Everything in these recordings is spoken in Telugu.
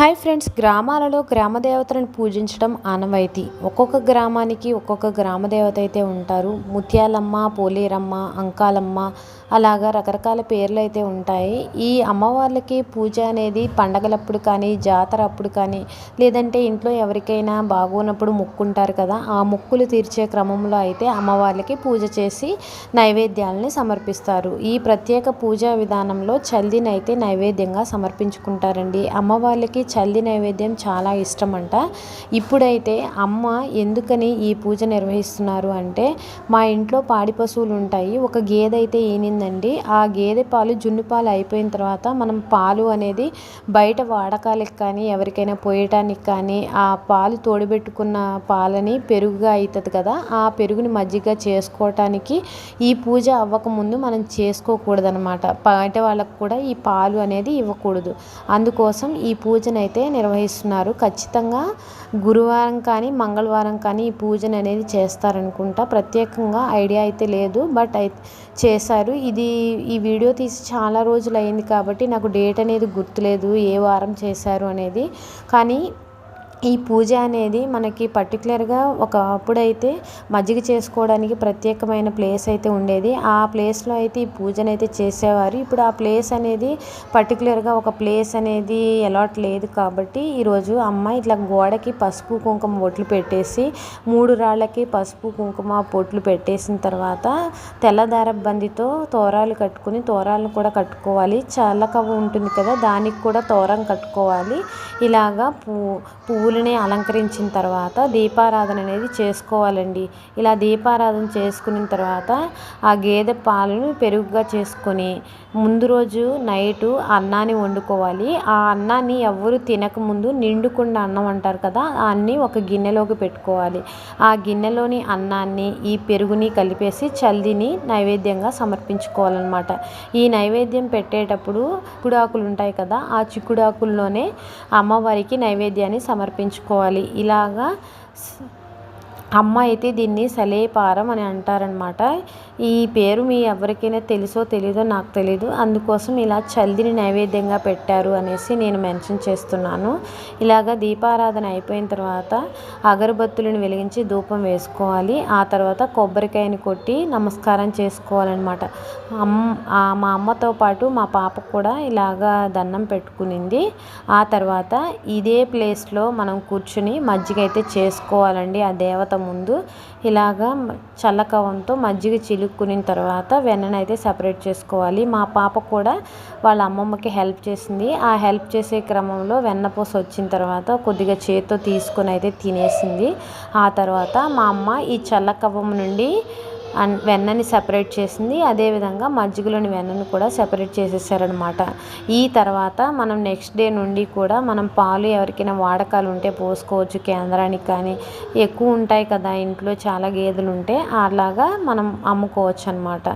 హాయ్ ఫ్రెండ్స్ గ్రామాలలో గ్రామదేవతలను పూజించడం ఆనవాయితీ. ఒక్కొక్క గ్రామానికి ఒక్కొక్క గ్రామ దేవత అయితే ఉంటారు. ముత్యాలమ్మ పోలేరమ్మ అంకాలమ్మ అలాగా రకరకాల పేర్లు అయితే ఉంటాయి. ఈ అమ్మవార్లకి పూజ అనేది పండగలప్పుడు కానీ జాతర అప్పుడు కానీ లేదంటే ఇంట్లో ఎవరికైనా బాగోనప్పుడు మొక్కుంటారు కదా ఆ మొక్కులు తీర్చే క్రమంలో అయితే అమ్మవార్లకి పూజ చేసి నైవేద్యాలని సమర్పిస్తారు. ఈ ప్రత్యేక పూజా విధానంలో చల్దినైతే నైవేద్యంగా సమర్పించుకుంటారండి. అమ్మవార్లకి చల్లి నైవేద్యం చాలా ఇష్టం అంట ఇప్పుడైతే అమ్మ ఎందుకని ఈ పూజ నిర్వహిస్తున్నారు అంటే మా ఇంట్లో పాడి పశువులు ఉంటాయి. ఒక గేదె అయితే ఈనిందండి. ఆ గేదె పాలు జున్ను పాలు అయిపోయిన తర్వాత మనం పాలు అనేది బయట వాడకాలకు కానీ ఎవరికైనా పోయటానికి కానీ ఆ పాలు తోడుబెట్టుకున్న పాలని పెరుగుగా అవుతుంది కదా ఆ పెరుగుని మజ్జిగ చేసుకోవటానికి ఈ పూజ అవ్వకముందు మనం చేసుకోకూడదనమాట. బయట వాళ్ళకు కూడా ఈ పాలు అనేది ఇవ్వకూడదు. అందుకోసం ఈ పూజను అయితే నిర్వహిస్తున్నారు. ఖచ్చితంగా గురువారం కానీ మంగళవారం కానీ ఈ పూజను అనేది చేస్తారనుకుంటా. ప్రత్యేకంగా ఐడియా అయితే లేదు బట్ అయితే చేశారు. ఇది ఈ వీడియో తీసి చాలా రోజులు అయింది కాబట్టి నాకు డేట్ అనేది గుర్తులేదు ఏ వారం చేశారు అనేది. కానీ ఈ పూజ అనేది మనకి పర్టికులర్గా ఒకప్పుడైతే మజ్జిగ చేసుకోవడానికి ప్రత్యేకమైన ప్లేస్ అయితే ఉండేది. ఆ ప్లేస్లో అయితే ఈ పూజను అయితే చేసేవారు. ఇప్పుడు ఆ ప్లేస్ అనేది పర్టికులర్గా ఒక ప్లేస్ అనేది అలాట్ లేదు కాబట్టి ఈరోజు అమ్మ ఇట్లా గోడకి పసుపు కుంకుమ బొట్లు పెట్టేసి మూడు రాళ్ళకి పసుపు కుంకుమ బొట్లు పెట్టేసిన తర్వాత తెల్లదార బందితో తోరాలు కట్టుకుని తోరాలను కూడా కట్టుకోవాలి. చల్లకవ్వ ఉంటుంది కదా దానికి కూడా తోరం కట్టుకోవాలి. ఇలాగా పూ పువ్వులని అలంకరించిన తర్వాత దీపారాధన అనేది చేసుకోవాలండి. ఇలా దీపారాధన చేసుకున్న తర్వాత ఆ గేదె పాలను పెరుగుగా చేసుకొని ముందు రోజు నైటు అన్నాన్ని వండుకోవాలి. ఆ అన్నాన్ని ఎవరు తినకముందు నిండుకుండా అన్నం అంటారు కదా ఆ అన్ని ఒక గిన్నెలోకి పెట్టుకోవాలి. ఆ గిన్నెలోని అన్నాన్ని ఈ పెరుగుని కలిపేసి చల్దిని నైవేద్యంగా సమర్పించుకోవాలన్నమాట. ఈ నైవేద్యం పెట్టేటప్పుడు చిక్కుడాకులు ఉంటాయి కదా ఆ చిక్కుడాకుల్లోనే అమ్మవారికి నైవేద్యాన్ని సమర్పించుకోవాలి ఇలాగా అమ్మ అయితే దీన్ని సలేపారం అని అంటారనమాట ఈ పేరు మీ ఎవరికైనా తెలుసో తెలీదో నాకు తెలీదు. అందుకోసం ఇలా చల్దిని నైవేద్యంగా పెట్టారు అనేసి నేను మెన్షన్ చేస్తున్నాను. ఇలాగ దీపారాధన అయిపోయిన తర్వాత అగరబత్తులను వెలిగించి ధూపం వేసుకోవాలి. ఆ తర్వాత కొబ్బరికాయని కొట్టి నమస్కారం చేసుకోవాలన్నమాట. అమ్మ మా అమ్మతో పాటు మా పాప కూడా ఇలాగా దండం పెట్టుకునింది. ఆ తర్వాత ఇదే ప్లేస్లో మనం కూర్చుని మజ్జిగ అయితే చేసుకోవాలండి. ఆ దేవత ముందు ఇలాగా చల్లకవంతో మజ్జిగ చిలుక్కుని తర్వాత వెన్నను అయితే సపరేట్ చేసుకోవాలి. మా పాప కూడా వాళ్ళ అమ్మమ్మకి హెల్ప్ చేసింది. ఆ హెల్ప్ చేసే క్రమంలో వెన్నపూస వచ్చిన తర్వాత కొద్దిగా చేతితో తీసుకొని అయితే తినేసింది. ఆ తర్వాత మా అమ్మ ఈ చల్లకవ్వం నుండి వెన్నని సపరేట్ చేసింది. అదేవిధంగా మజ్జిగలోని వెన్నను కూడా సపరేట్ చేసేసారనమాట ఈ తర్వాత మనం నెక్స్ట్ డే నుండి కూడా మనం పాలు ఎవరికైనా వాడకాలు ఉంటే పోసుకోవచ్చు. కేంద్రానికి కానీ ఎక్కువ ఉంటాయి కదా ఇంట్లో చాలా గేదెలు ఉంటే అలాగా మనం అమ్ముకోవచ్చు అనమాట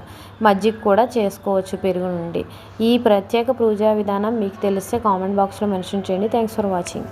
మజ్జిగ కూడా చేసుకోవచ్చు పెరుగు నుండి. ఈ ప్రత్యేక పూజా విధానం మీకు తెలిస్తే కామెంట్ బాక్స్లో మెన్షన్ చేయండి. Thanks for watching.